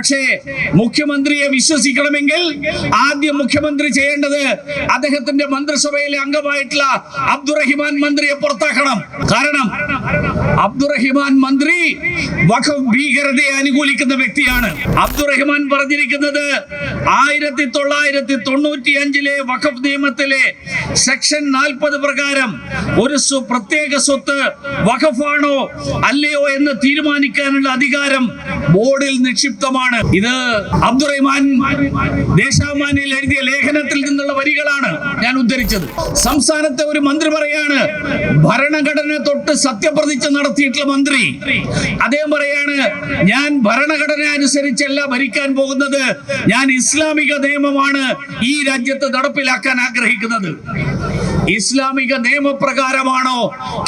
പക്ഷേ മുഖ്യമന്ത്രിയെ വിശ്വസിക്കണമെങ്കിൽ ആദ്യം മുഖ്യമന്ത്രി ചെയ്യേണ്ടത് അദ്ദേഹത്തിന്റെ മന്ത്രിസഭയിലെ അംഗമായിട്ടുള്ള അബ്ദുറഹിമാൻ മന്ത്രിയെ പുറത്താക്കണം. കാരണം അബ്ദുറഹിമാൻ മന്ത്രി വഖഫ് ഭീകരതയെ അനുകൂലിക്കുന്ന വ്യക്തിയാണ്. അബ്ദുറഹിമാൻ പറഞ്ഞിരിക്കുന്നത് ആയിരത്തി തൊള്ളായിരത്തി തൊണ്ണൂറ്റി അഞ്ചിലെ വഖഫ് നിയമത്തിലെ സെക്ഷൻ നാൽപ്പത് പ്രകാരം ഒരു പ്രത്യേക സ്വത്ത് വഖഫാണോ അല്ലയോ എന്ന് തീരുമാനിക്കാനുള്ള അധികാരം ബോർഡിൽ നിക്ഷിപ്തമാണ്. ഇത് അബ്ദുറഹിമാൻ ദേശാമാനിൽ എഴുതിയ ലേഖനത്തിൽ നിന്നുള്ള വരികളാണ് ഞാൻ ഉദ്ധരിച്ചത്. സംസ്ഥാനത്തെ ഒരു മന്ത്രി പറയാണ് ഭരണഘടന തൊട്ട് സത്യപ്രതിജ്ഞ നടത്തിയിട്ടുള്ള മന്ത്രി. അദ്ദേഹം പറയാണ് ഞാൻ ഭരണഘടന അനുസരിച്ചല്ല ഭരിക്കാൻ പോകുന്നത്. ഞാൻ ഇസ്ലാമിക നിയമമാണ് ഈ രാജ്യത്ത് നടപ്പിലാക്കാൻ ആഗ്രഹിക്കുന്നത്. ഇസ്ലാമിക നിയമപ്രകാരമാണോ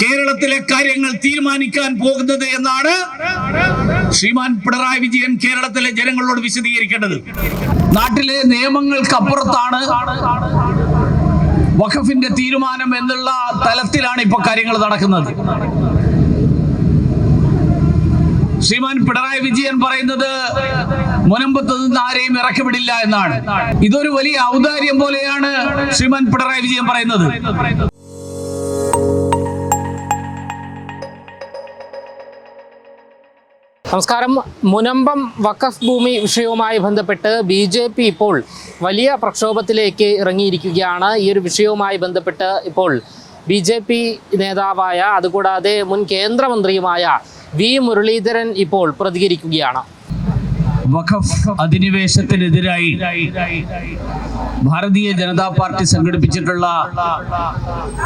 കേരളത്തിലെ കാര്യങ്ങൾ തീരുമാനിക്കാൻ പോകുന്നത് എന്നാണ് ശ്രീമാൻ പിണറായി വിജയൻ കേരളത്തിലെ ജനങ്ങളോട് വിശദീകരിക്കേണ്ടത്. നാട്ടിലെ നിയമങ്ങൾക്കപ്പുറത്താണ് വഖഫിന്റെ തീരുമാനം എന്നുള്ള തലത്തിലാണ് ഇപ്പൊ കാര്യങ്ങൾ നടക്കുന്നത്. ശ്രീമാൻ പിണറായി വിജയൻ പറയുന്നത് മുനമ്പത്ത് നിന്ന് ആരെയും ഇറക്കി വിടില്ല എന്നാണ്. ഇതൊരു വലിയ ഔദാര്യം പോലെയാണ് ശ്രീമാൻ പിണറായി വിജയൻ പറയുന്നത്. നമസ്കാരം. മുനമ്പം വഖഫ് ഭൂമി വിഷയവുമായി ബന്ധപ്പെട്ട് ബി ജെ പി ഇപ്പോൾ വലിയ പ്രക്ഷോഭത്തിലേക്ക് ഇറങ്ങിയിരിക്കുകയാണ്. ഈ ഒരു വിഷയവുമായി ബന്ധപ്പെട്ട് ഇപ്പോൾ ബി ജെ പി നേതാവായ അതുകൂടാതെ മുൻ കേന്ദ്രമന്ത്രിയുമായ വി മുരളീധരൻ ഇപ്പോൾ പ്രതികരിക്കുകയാണ്. വഖഫ് അധിനിവേശത്തിനെതിരായി ഭാരതീയ ജനതാ പാർട്ടി സംഘടിപ്പിച്ചിട്ടുള്ള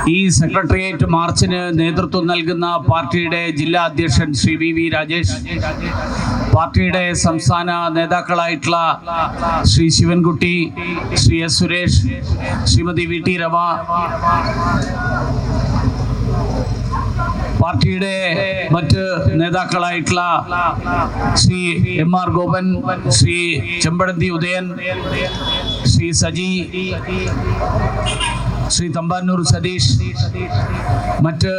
ഈ സെക്രട്ടേറിയറ്റ് മാർച്ചിന് നേതൃത്വം നൽകുന്ന പാർട്ടിയുടെ ജില്ലാ അധ്യക്ഷൻ ശ്രീ വി വി രാജേഷ് പാർട്ടിയുടെ സംസ്ഥാന നേതാക്കളായിട്ടുള്ള Shri Sivankutty Shri S Suresh Srimathi V T Rama പാർട്ടിയുടെ മറ്റ് നേതാക്കളായിട്ടുള്ള ശ്രീ എം ആർ ഗോപൻ ശ്രീ ചെമ്പടന്തി ഉദയൻ ശ്രീ സജി ശ്രീ തമ്പാനൂർ സതീഷ് മറ്റ്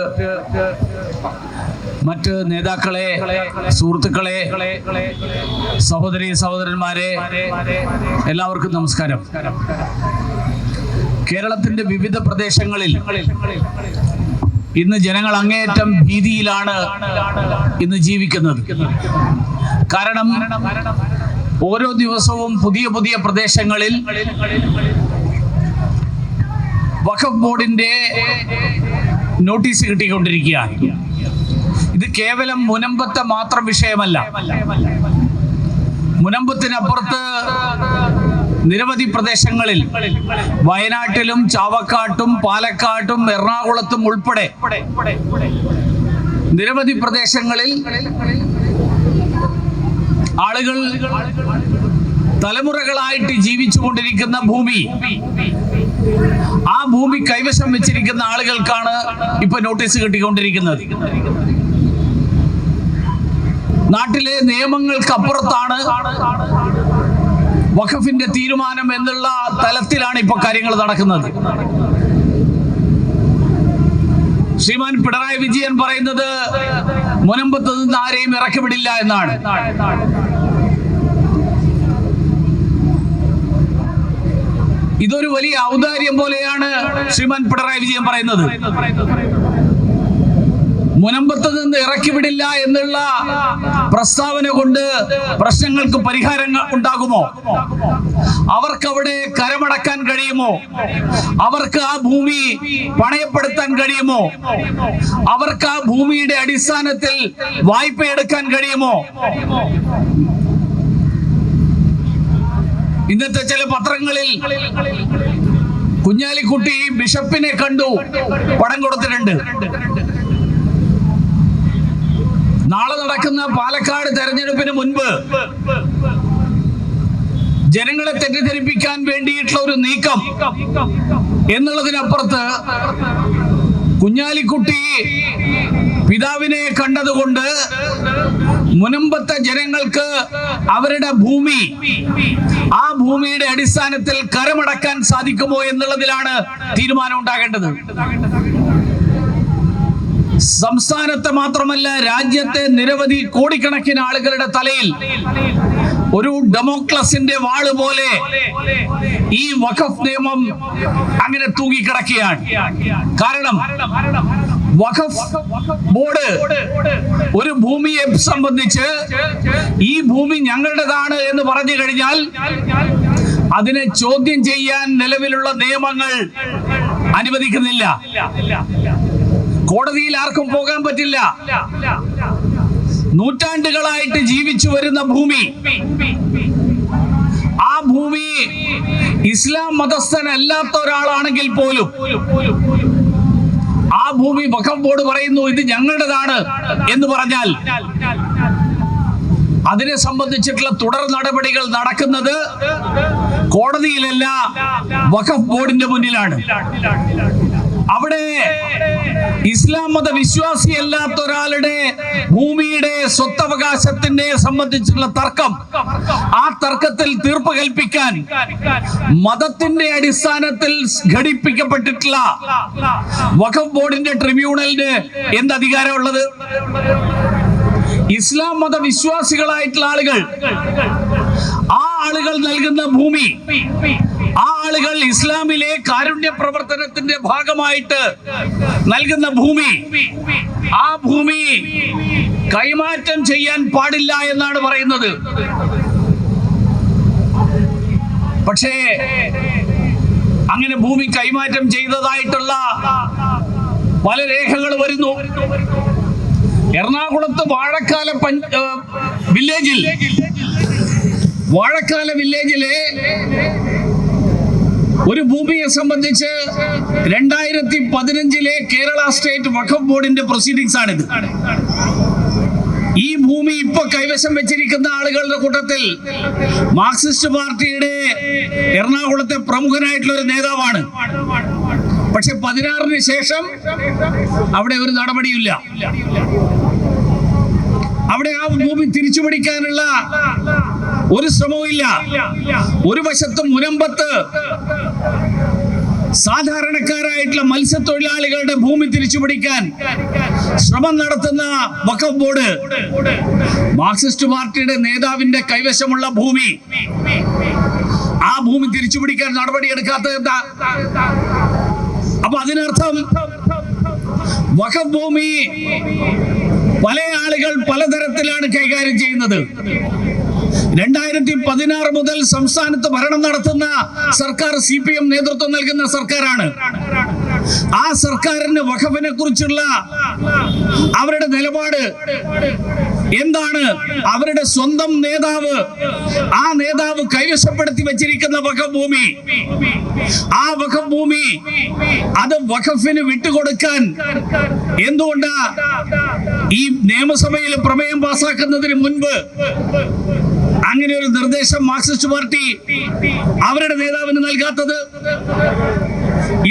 മറ്റ് നേതാക്കളെ സുഹൃത്തുക്കളെ സഹോദരി സഹോദരന്മാരെ എല്ലാവർക്കും നമസ്കാരം. കേരളത്തിന്റെ വിവിധ പ്രദേശങ്ങളിൽ ഇന്ന് ജനങ്ങൾ അങ്ങേയറ്റം ഭീതിയിലാണ് ഇന്ന് ജീവിക്കുന്നത്. കാരണം ഓരോ ദിവസവും പുതിയ പുതിയ പ്രദേശങ്ങളിൽ വഖഫ് ബോർഡിന്റെ നോട്ടീസ് കിട്ടിക്കൊണ്ടിരിക്കുകയാണ്. ഇത് കേവലം മുനമ്പത്തെ മാത്രം വിഷയമല്ല. മുനമ്പത്തിനപ്പുറത്ത് നിരവധി പ്രദേശങ്ങളിൽ വയനാട്ടിലും ചാവക്കാട്ടും പാലക്കാട്ടും എറണാകുളത്തും ഉൾപ്പെടെ നിരവധി പ്രദേശങ്ങളിൽ ആളുകൾ തലമുറകളായിട്ട് ജീവിച്ചു കൊണ്ടിരിക്കുന്ന ഭൂമി. ആ ഭൂമി കൈവശം വെച്ചിരിക്കുന്ന ആളുകൾക്കാണ് ഇപ്പൊ നോട്ടീസ് കിട്ടിക്കൊണ്ടിരിക്കുന്നത്. നാട്ടിലെ നിയമങ്ങൾക്കപ്പുറത്താണ് വഖഫിന്റെ തീരുമാനം എന്നുള്ള തലത്തിലാണ് ഇപ്പൊ കാര്യങ്ങൾ നടക്കുന്നത്. ശ്രീമാൻ പിണറായി വിജയൻ പറയുന്നത് മുനമ്പത്ത് നിന്ന് ആരെയും ഇറക്കിവിടില്ല എന്നാണ്. ഇതൊരു വലിയ ഔദാര്യം പോലെയാണ് ശ്രീമാൻ പിണറായി വിജയൻ പറയുന്നത്. മുനമ്പത്ത് നിന്ന് ഇറക്കിവിടില്ല എന്നുള്ള പ്രസ്താവന കൊണ്ട് പ്രശ്നങ്ങൾക്ക് പരിഹാരങ്ങൾ ഉണ്ടാകുമോ? അവർക്ക് അവിടെ കരമടക്കാൻ കഴിയുമോ? അവർക്ക് ആ ഭൂമി പണയപ്പെടുത്താൻ കഴിയുമോ? അവർക്ക് ആ ഭൂമിയുടെ അടിസ്ഥാനത്തിൽ വായ്പ എടുക്കാൻ കഴിയുമോ? ഇന്നത്തെ ചില പത്രങ്ങളിൽ കുഞ്ഞാലിക്കുട്ടി ബിഷപ്പിനെ കണ്ടു പടം കൊടുത്തിട്ടുണ്ട്. നാളെ നടക്കുന്ന പാലക്കാട് തെരഞ്ഞെടുപ്പിന് മുൻപ് ജനങ്ങളെ തെറ്റിദ്ധരിപ്പിക്കാൻ വേണ്ടിയിട്ടുള്ള ഒരു നീക്കം എന്നുള്ളതിനപ്പുറത്ത് കുഞ്ഞാലിക്കുട്ടി പിതാവിനെ കണ്ടതുകൊണ്ട് മുനമ്പത്തെ ജനങ്ങൾക്ക് അവരുടെ ഭൂമി ആ ഭൂമിയുടെ അടിസ്ഥാനത്തിൽ കരമടക്കാൻ സാധിക്കുമോ എന്നുള്ളതിലാണ് തീരുമാനം ഉണ്ടാകേണ്ടത്. സംസ്ഥാനത്തെ മാത്രമല്ല രാജ്യത്തെ നിരവധി കോടിക്കണക്കിന് ആളുകളുടെ തലയിൽ ഒരു ഡെമോക്ലസിന്റെ വാൾ പോലെ ഈ വഖഫ് നിയമം അങ്ങനെ തൂങ്ങിക്കിടക്കുകയാണ്. കാരണം വഖഫ് ബോർഡ് ഒരു ഭൂമിയെ സംബന്ധിച്ച് ഈ ഭൂമി ഞങ്ങളുടേതാണ് എന്ന് പറഞ്ഞു കഴിഞ്ഞാൽ അതിനെ ചോദ്യം ചെയ്യാൻ നിലവിലുള്ള നിയമങ്ങൾ അനുവദിക്കുന്നില്ല. കോടതിയിൽ ആർക്കും പോകാൻ പറ്റില്ല. നൂറ്റാണ്ടുകളായിട്ട് ജീവിച്ചു വരുന്ന ഭൂമി. ആ ഭൂമി ഇസ്ലാം മതസ്ഥനല്ലാത്ത ഒരാളാണെങ്കിൽ പോലും ആ ഭൂമി വഖഫ് ബോർഡ് പറയുന്നു ഇത് ഞങ്ങളുടേതാണ് എന്ന് പറഞ്ഞാൽ അതിനെ സംബന്ധിച്ചിട്ടുള്ള തുടർ നടപടികൾ നടക്കുന്നത് കോടതിയിലല്ല വഖഫ് ബോർഡിന്റെ മുന്നിലാണ്. അവിടെ ഇസ്ലാം മത വിശ്വാസിയല്ലാത്ത ഒരാളുടെ ഭൂമിയുടെ സ്വത്തവകാശത്തിന്റെ സംബന്ധിച്ചുള്ള തർക്കം. ആ തർക്കത്തിൽ തീർപ്പ് കൽപ്പിക്കാൻ മതത്തിന്റെ അടിസ്ഥാനത്തിൽ ഘടിപ്പിക്കപ്പെട്ടിട്ടുള്ള വഖഫ് ബോർഡിന്റെ ട്രിബ്യൂണലിന് എന്ത് അധികാരമുള്ളത്? ഇസ്ലാം മത വിശ്വാസികളായിട്ടുള്ള ആളുകൾ ആ ആളുകൾ നൽകുന്ന ഭൂമി ആളുകൾ ഇസ്ലാമിലെ കാരുണ്യ പ്രവർത്തനത്തിന്റെ ഭാഗമായിട്ട് നൽകുന്ന ഭൂമി ആ ഭൂമി കൈമാറ്റം ചെയ്യാൻ പാടില്ല എന്നാണ് പറയുന്നത്. പക്ഷേ അങ്ങനെ ഭൂമി കൈമാറ്റം ചെയ്തതായിട്ടുള്ള പല രേഖകൾ വരുന്നു. എറണാകുളത്ത് വാഴക്കാല വില്ലേജിൽ വാഴക്കാല വില്ലേജിലെ ഒരു ഭൂമിയെ സംബന്ധിച്ച് രണ്ടായിരത്തി പതിനഞ്ചിലെ കേരള സ്റ്റേറ്റ് വഖഫ് ബോർഡിന്റെ പ്രൊസീഡിങ്സ് ആണിത്. ഈ ഭൂമി ഇപ്പൊ കൈവശം വെച്ചിരിക്കുന്ന ആളുകളുടെ കൂട്ടത്തിൽ മാർക്സിസ്റ്റ് പാർട്ടിയുടെ എറണാകുളത്തെ പ്രമുഖനായിട്ടുള്ള ഒരു നേതാവാണ്. പക്ഷെ പതിനാറിന് ശേഷം അവിടെ ഒരു നടപടിയില്ല. അവിടെ ആ ഭൂമി തിരിച്ചു പിടിക്കാനുള്ള ഒരു ശ്രമവും ഇല്ല. ഒരു വശത്ത് മുനമ്പത്ത് സാധാരണക്കാരായിട്ടുള്ള മത്സ്യത്തൊഴിലാളികളുടെ ഭൂമി തിരിച്ചുപിടിക്കാൻ ശ്രമം നടത്തുന്ന വഖഫ് ബോർഡ്. മാർക്സിസ്റ്റ് പാർട്ടിയുടെ നേതാവിന്റെ കൈവശമുള്ള ഭൂമി. ആ ഭൂമി തിരിച്ചുപിടിക്കാൻ നടപടിയെടുക്കാത്തത് എന്താ? അപ്പൊ അതിനർത്ഥം വഖഫ് ഭൂമി പല ആളുകൾ പലതരത്തിലാണ് കൈകാര്യം ചെയ്യുന്നത്. രണ്ടായിരത്തി പതിനാറ് മുതൽ സംസ്ഥാനത്ത് ഭരണം നടത്തുന്ന സർക്കാർ സി പി എം നേതൃത്വം നൽകുന്ന സർക്കാരാണ്. ആ സർക്കാരിന് വഖഫിനെ കുറിച്ചുള്ള അവരുടെ നിലപാട് എന്താണ് അവരുടെ സ്വന്തം നേതാവ്? ആ നേതാവ് കൈവശപ്പെടുത്തി വെച്ചിരിക്കുന്ന വഖഫ് ഭൂമി ആ വഖഫ് ഭൂമി അത് വഖഫിന് വിട്ടുകൊടുക്കാൻ എന്തുകൊണ്ടാ? ഈ നിയമസഭയിൽ പ്രമേയം പാസാക്കുന്നതിന് മുൻപ് അങ്ങനെ ഒരു നിർദ്ദേശം മാർക്സിസ്റ്റ് പാർട്ടി അവരുടെ നേതാവിന് നൽകാത്തത്?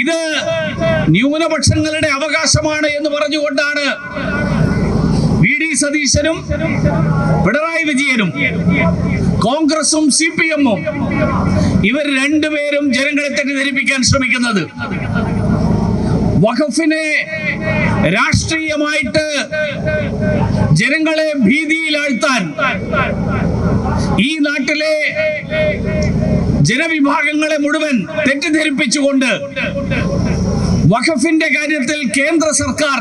ഇത് ന്യൂനപക്ഷങ്ങളുടെ അവകാശമാണ് എന്ന് പറഞ്ഞുകൊണ്ടാണ് ഡി സതീശനും പിണറായി വിജയനും കോൺഗ്രസും സി പി എമ്മും ഇവർ രണ്ടുപേരും ജനങ്ങളെ തെറ്റിദ്ധരിപ്പിക്കാൻ ശ്രമിക്കുന്നത്. വഖഫിനെ രാഷ്ട്രീയമായിട്ട് ജനങ്ങളെ ഭീതിയിലാഴ്ത്താൻ ഈ നാട്ടിലെ ജനവിഭാഗങ്ങളെ മുഴുവൻ തെറ്റിദ്ധരിപ്പിച്ചുകൊണ്ട് വഖഫിന്റെ കാര്യത്തിൽ കേന്ദ്ര സർക്കാർ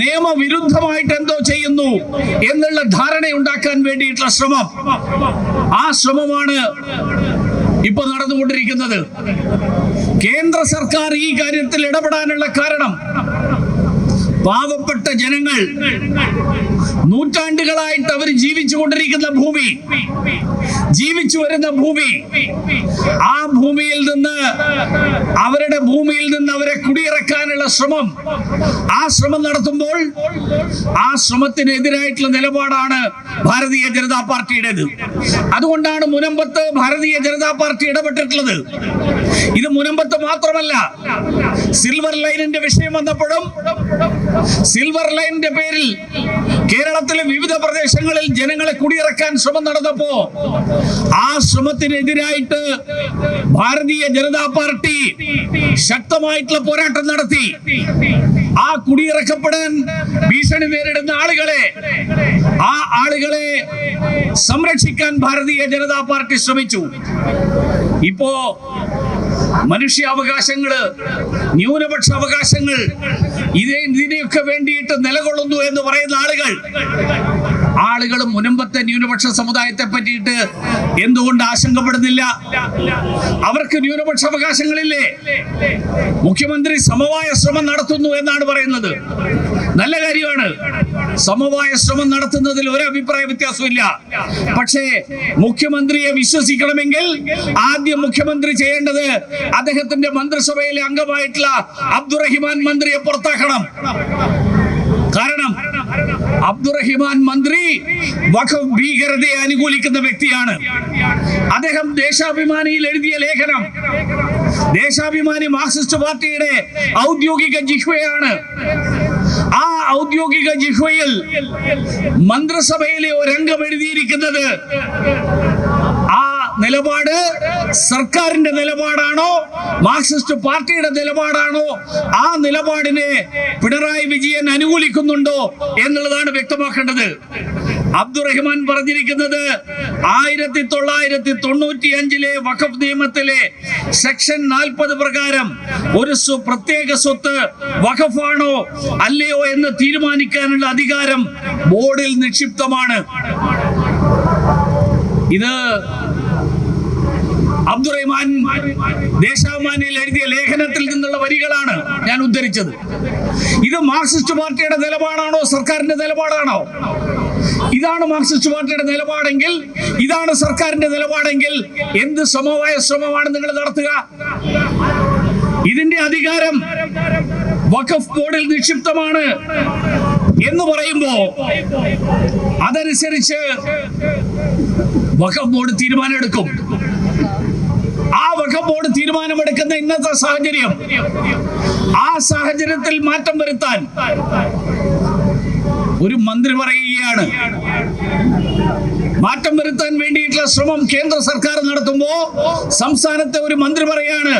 നിയമവിരുദ്ധമായിട്ട് എന്തോ ചെയ്യുന്നു എന്നുള്ള ധാരണ ഉണ്ടാക്കാൻ വേണ്ടിയിട്ടുള്ള ശ്രമം. ആ ശ്രമമാണ് ഇപ്പൊ നടന്നുകൊണ്ടിരിക്കുന്നത്. കേന്ദ്ര സർക്കാർ ഈ കാര്യത്തിൽ ഇടപെടാനുള്ള കാരണം പാവപ്പെട്ട ജനങ്ങൾ നൂറ്റാണ്ടുകളായിട്ട് അവർ ജീവിച്ചു കൊണ്ടിരിക്കുന്ന ഭൂമി ജീവിച്ചു വരുന്ന ഭൂമി ആ ഭൂമിയിൽ നിന്ന് അവരുടെ ഭൂമിയിൽ നിന്ന് അവരെ കുടിയിറക്കാനുള്ള ശ്രമം ആ ശ്രമം നടത്തുമ്പോൾ ആ ശ്രമത്തിനെതിരായിട്ടുള്ള നിലപാടാണ് ഭാരതീയ ജനതാ പാർട്ടിയുടേത്. അതുകൊണ്ടാണ് മുനമ്പത്ത് ഭാരതീയ ജനതാ പാർട്ടി ഇടപെട്ടിട്ടുള്ളത്. ഇത് മുനമ്പത്ത് മാത്രമല്ല സിൽവർ ലൈനിന്റെ വിഷയം വന്നപ്പോഴും സിൽവർ ലൈനിന്റെ പേരിൽ കേരളത്തിലെ വിവിധ പ്രദേശങ്ങളിൽ ജനങ്ങളെ കുടിയിറക്കാൻ ശ്രമം നടന്നപ്പോ ആ ശ്രമത്തിനെതിരായിട്ട് ഭാരതീയ ജനതാ പാർട്ടി ശക്തമായിട്ടുള്ള പോരാട്ടം നടത്തി. ആ കുടിയിറക്കപ്പെടാൻ ഭീഷണി നേരിടുന്ന ആളുകളെ ആ ആളുകളെ സംരക്ഷിക്കാൻ ഭാരതീയ ജനതാ പാർട്ടി ശ്രമിച്ചു. ഇപ്പോ മനുഷ്യാവകാശങ്ങൾ ന്യൂനപക്ഷ അവകാശങ്ങൾ ഇതേ ഇതിനെയൊക്കെ വേണ്ടിയിട്ട് നിലകൊള്ളുന്നു എന്ന് പറയുന്ന ആളുകൾ. ആളുകൾ മുനമ്പത്തെ ന്യൂനപക്ഷ സമുദായത്തെ പറ്റിയിട്ട് എന്തുകൊണ്ട് ആശങ്കപ്പെടുന്നില്ല? അവർക്ക് ന്യൂനപക്ഷ അവകാശങ്ങളില്ലേ? മുഖ്യമന്ത്രി സമവായ ശ്രമം നടത്തുന്നു എന്നാണ് പറയുന്നത്. നല്ല കാര്യമാണ്. സമവായ ശ്രമം നടത്തുന്നതിൽ ഒരു അഭിപ്രായ വ്യത്യാസമില്ല പക്ഷേ മുഖ്യമന്ത്രിയെ വിശ്വസിക്കണമെങ്കിൽ ആദ്യം മുഖ്യമന്ത്രി ചെയ്യേണ്ടത് അദ്ദേഹത്തിന്റെ മന്ത്രിസഭയിലെ അംഗമായിട്ടുള്ള അബ്ദുറഹിമാൻ മന്ത്രിയെ പുറത്താക്കണം. കാരണം അബ്ദുറഹിമാൻ മന്ത്രി വഖഫ് ഭീകരതയെ അനുകൂലിക്കുന്ന വ്യക്തിയാണ്. അദ്ദേഹം ദേശാഭിമാനിയിൽ എഴുതിയ ലേഖനം. ദേശാഭിമാനി മാർക്സിസ്റ്റ് പാർട്ടിയുടെ ഔദ്യോഗിക ജിഹ്വയാണ്. ആ ഔദ്യോഗിക ജിഹ്വയിൽ മന്ത്രിസഭയിലെ ഒരംഗം എഴുതിയിരിക്കുന്നത് നിലപാട് സർക്കാരിന്റെ നിലപാടാണോ? മാർക്സിസ്റ്റ് പാർട്ടിയുടെ നിലപാടാണോ? ആ നിലപാടിനെ പിണറായി വിജയൻ അനുകൂലിക്കുന്നുണ്ടോ എന്നുള്ളതാണ് വ്യക്തമാക്കേണ്ടത്. അബ്ദുറഹ്മാൻ പറഞ്ഞിരിക്കുന്നത് ആയിരത്തി തൊള്ളായിരത്തി തൊണ്ണൂറ്റി അഞ്ചിലെ വഖഫ് നിയമത്തിലെ സെക്ഷൻ നാൽപ്പത് പ്രകാരം ഒരു പ്രത്യേക സ്വത്ത് വഖഫാണോ അല്ലയോ എന്ന് തീരുമാനിക്കാനുള്ള അധികാരം ബോർഡിൽ നിക്ഷിപ്തമാണ്. ഇത് അബ്ദുറഹ്മാൻ ദേശാഭിമാനിൽ എഴുതിയ ലേഖനത്തിൽ നിന്നുള്ള വരികളാണ് ഞാൻ ഉദ്ധരിച്ചത്. ഇത് മാർക്സിസ്റ്റ് പാർട്ടിയുടെ നിലപാടാണോ സർക്കാരിന്റെ നിലപാടാണോ? ഇതാണ് മാർക്സിസ്റ്റ് പാർട്ടിയുടെ നിലപാടെങ്കിൽ ഇതാണ് സർക്കാരിന്റെ നിലപാടെങ്കിൽ എന്ത് സമവായ ശ്രമമാണ് നിങ്ങൾ നടത്തുക? ഇതിന്റെ അധികാരം വഖഫ് ബോർഡിൽ നിക്ഷിപ്തമാണ് എന്ന് പറയുമ്പോ അതനുസരിച്ച് വഖഫ് ബോർഡ് തീരുമാനമെടുക്കും. തീരുമാനമെടുക്കുന്ന ഇന്നത്തെ സാഹചര്യം. ആ സാഹചര്യത്തിൽ മാറ്റം വരുത്താൻ ഒരു മന്ത്രി പറയുകയാണ്. മാറ്റം വരുത്താൻ വേണ്ടിയിട്ടുള്ള ശ്രമം കേന്ദ്ര സർക്കാർ നടത്തുമ്പോ സംസ്ഥാനത്തെ ഒരു മന്ത്രി പറയാണ്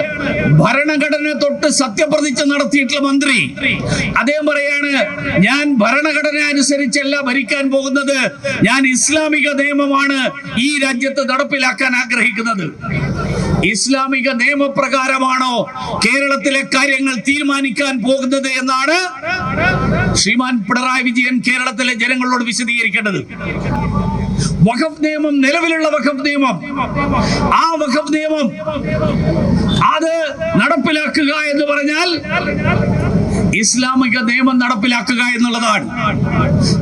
ഭരണഘടന തൊട്ട് സത്യപ്രതിജ്ഞ നടത്തിയിട്ടുള്ള മന്ത്രി. അദ്ദേഹം പറയാണ് ഞാൻ ഭരണഘടന അനുസരിച്ചല്ല ഭരിക്കാൻ പോകുന്നത്. ഞാൻ ഇസ്ലാമിക നിയമമാണ് ഈ രാജ്യത്ത് നടപ്പിലാക്കാൻ ആഗ്രഹിക്കുന്നത്. ഇസ്ലാമിക നിയമപ്രകാരമാണോ കേരളത്തിലെ കാര്യങ്ങൾ തീരുമാനിക്കാൻ പോകുന്നത് എന്നാണ് ശ്രീമാൻ പിണറായി വിജയൻ കേരളത്തിലെ ജനങ്ങളോട് വിശദീകരിക്കേണ്ടത്. വഖഫ് നിയമം നിലവിലുള്ള വഖഫ് നിയമം. ആ വഖഫ് നിയമം അത് നടപ്പിലാക്കുക എന്ന് പറഞ്ഞാൽ ഇസ്ലാമിക നിയമം നടപ്പിലാക്കുക എന്നുള്ളതാണ്.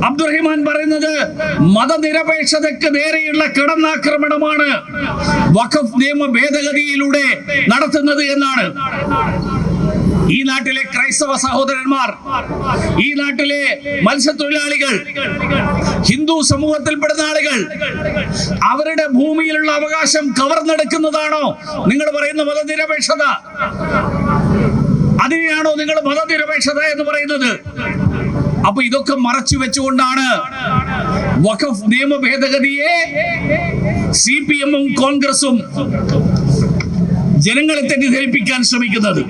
അബ്ദുറഹിമാൻ പറയുന്നത് മതനിരപേക്ഷതയ്ക്ക് നേരെയുള്ള കിടന്നാക്രമണമാണ് വഖഫ് നിയമ ഭേദഗതിയിലൂടെ നടത്തുന്നത് എന്നാണ്. ഈ നാട്ടിലെ ക്രൈസ്തവ സഹോദരന്മാർ ഈ നാട്ടിലെ മത്സ്യത്തൊഴിലാളികൾ ഹിന്ദു സമൂഹത്തിൽപ്പെടുന്ന ആളുകൾ അവരുടെ ഭൂമിയിലുള്ള അവകാശം കവർന്നെടുക്കുന്നതാണോ നിങ്ങൾ പറയുന്ന മതനിരപേക്ഷത? അതിനെയാണോ നിങ്ങൾ മതനിരപേക്ഷത എന്ന് പറയുന്നത്? അപ്പൊ ഇതൊക്കെ മറച്ചു വെച്ചുകൊണ്ടാണ് വഖഫ് നിയമ ഭേദഗതിയെ സി പി എമ്മും കോൺഗ്രസും ജനങ്ങളെ തെറ്റിദ്ധരിപ്പിക്കാൻ ശ്രമിക്കുന്നത്.